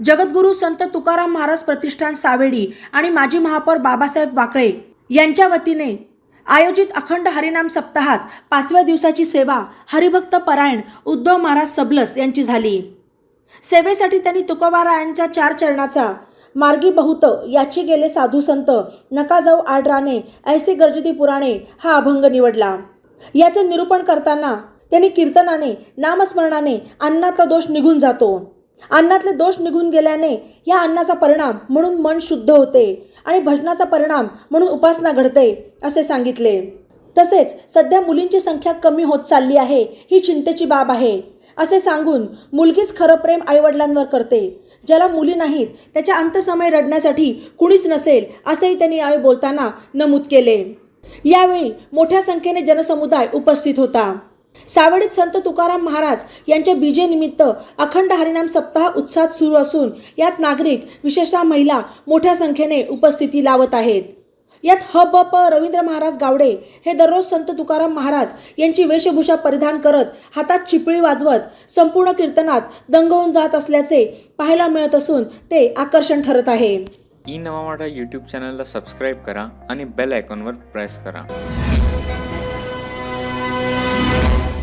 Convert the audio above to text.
जगद्गुरू संत तुकाराम महाराज प्रतिष्ठान सावेडी आणि माजी महापौर बाबासाहेब वाकळे यांच्या वतीने आयोजित अखंड हरिनाम सप्ताहात पाचव्या दिवसाची सेवा हरिभक्त परायण उद्धव महाराज सबलस यांची झाली. सेवेसाठी त्यांनी तुकोबारायांच्या चार चरणाचा मार्गी बहुत याची गेले साधू संत नका जाऊ आडराने ऐसे गर्जती पुराणे हा अभंग निवडला. याचे निरूपण करताना त्यांनी कीर्तनाने नामस्मरणाने अन्नातला दोष निघून जातो. अन्नातले दोष निघून गेल्याने या अन्नाचा परिणाम म्हणून मन शुद्ध होते आणि भजनाचा परिणाम म्हणून उपासना घडते असे सांगितले. तसेच सध्या मुलींची संख्या कमी होत चालली आहे ही चिंतेची बाब आहे असे सांगून मुलगीच खरं प्रेम आईवडिलांवर करते ज्याला मुली नाहीत त्याच्या अंतसमय रडण्यासाठी कुणीच नसेल असेही त्यांनी यावेळी बोलताना नमूद केले. यावेळी मोठ्या संख्येने जनसमुदाय उपस्थित होता. सावडीत संत तुकाराम महाराज यांच्या बीजेनिमित्त अखंड हरिनाम सप्ताह उत्साहात सुरू असून यात नागरिक विशेषतः महिला मोठ्या संख्येने उपस्थिती लावत आहेत. यात ह ब प रवींद्र महाराज गावडे हे दररोज संत तुकाराम महाराज यांची वेशभूषा परिधान करत हातात चिपळी वाजवत संपूर्ण कीर्तनात दंगवून जात असल्याचे पाहायला मिळत असून ते आकर्षण ठरत आहे. ई नवा यूट्यूब चॅनलला सबस्क्राईब करा आणि बेल आयकॉनवर प्रेस करा.